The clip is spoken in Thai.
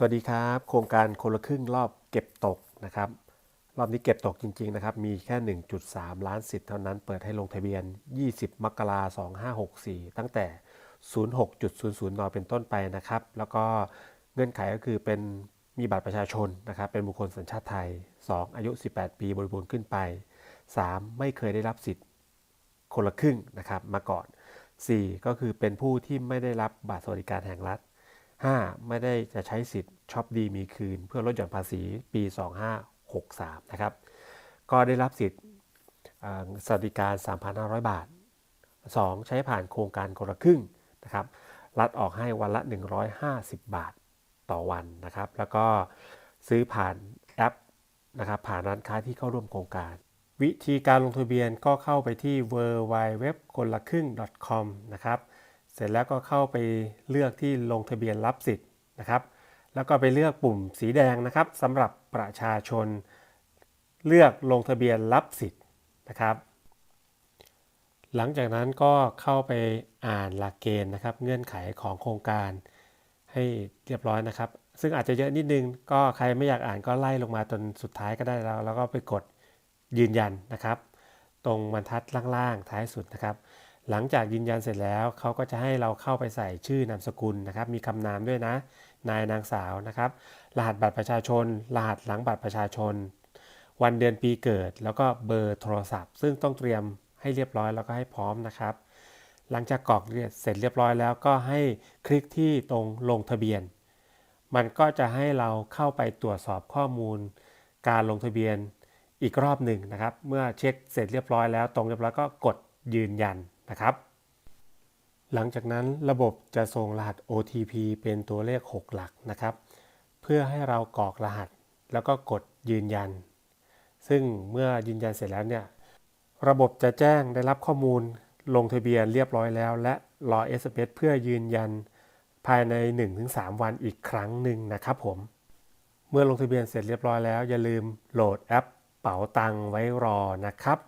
สวัสดีครับ โครงการคนละครึ่งรอบเก็บตกนะครับ รอบนี้เก็บตกจริง ๆ นะครับ มีแค่ 1.3 ล้านสิทธิ์เท่านั้นเปิดให้ลงทะเบียน 20 มกราคม 2564 ตั้งแต่ 06.00 น เป็นต้นไปนะครับ แล้วก็เงื่อนไขก็คือเป็นมีบัตรประชาชนนะครับ เป็นบุคคลสัญชาติไทย 2 อายุ 18 ปีบริบูรณ์ขึ้นไป 3 ไม่เคยได้รับสิทธิ์คนละครึ่งนะครับมาก่อน 4 ก็คือเป็นผู้ที่ไม่ได้รับบัตรสวัสดิการแห่งรัฐ 5. ไม่ได้จะใช้สิทธิ์ช็อปดีมีคืน เพื่อลดหย่อนภาษีปี 2563 นะครับ ก็ได้รับสิทธิ์สวัสดิการ 3,500 บาท 2. ใช้ผ่านโครงการคนละครึ่งนะครับ รัฐออกให้วันละ 150 บาทต่อวันนะครับ แล้วก็ซื้อผ่านแอปนะครับผ่านร้านค้าที่เข้าร่วมโครงการ วิธีการลงทะเบียนก็เข้าไปที่ w w w คนละครึ่ง .com นะครับ เสร็จแล้วก็เข้าไปเลือกที่ลงทะเบียนรับสิทธิ์นะครับ แล้วก็ไปเลือกปุ่มสีแดงนะครับสำหรับประชาชน เลือกลงทะเบียนรับสิทธิ์นะครับ หลังจากนั้นก็เข้าไปอ่านหลักเกณฑ์นะครับ เงื่อนไขของโครงการให้เรียบร้อยนะครับ ซึ่งอาจจะเยอะนิดนึง ก็ใครไม่อยากอ่านก็ไล่ลงมาจนสุดท้ายก็ได้แล้ว แล้วก็ไปกดยืนยันนะครับ ตรงบรรทัดล่างๆท้ายสุดนะครับ หลังจากยืนยันเสร็จแล้วเขาก็จะให้เราเข้าไปใส่ชื่อนามสกุลนะครับ มีคำนามด้วยนะ นายนางสาวนะครับ รหัสบัตรประชาชน รหัสหลังบัตรประชาชน วันเดือนปีเกิด แล้วก็เบอร์โทรศัพท์ ซึ่งต้องเตรียมให้เรียบร้อยแล้วก็ให้พร้อมนะครับ หลังจากกรอกเสร็จเรียบร้อยแล้วก็ให้คลิกที่ตรงลงทะเบียน มันก็จะให้เราเข้าไปตรวจสอบข้อมูล การลงทะเบียนอีกรอบหนึ่งนะครับ เมื่อเช็คเสร็จเรียบร้อยแล้วตรงเรียบร้อยก็กดยืนยัน นะครับ หลังจากนั้นระบบจะส่งรหัส OTP เป็นตัวเลข 6 หลักนะครับ เพื่อให้เรากรอกรหัส แล้วก็กดยืนยัน ซึ่งเมื่อยืนยันเสร็จแล้วเนี่ยระบบจะแจ้งได้รับข้อมูลลงทะเบียนเรียบร้อยแล้ว และรอ SMS เพื่อยืนยันภายใน 1-3 วันอีกครั้งหนึ่งนะครับผม เมื่อลงทะเบียนเสร็จเรียบร้อยแล้ว อย่าลืมโหลดแอปเป๋าตังไว้รอนะครับ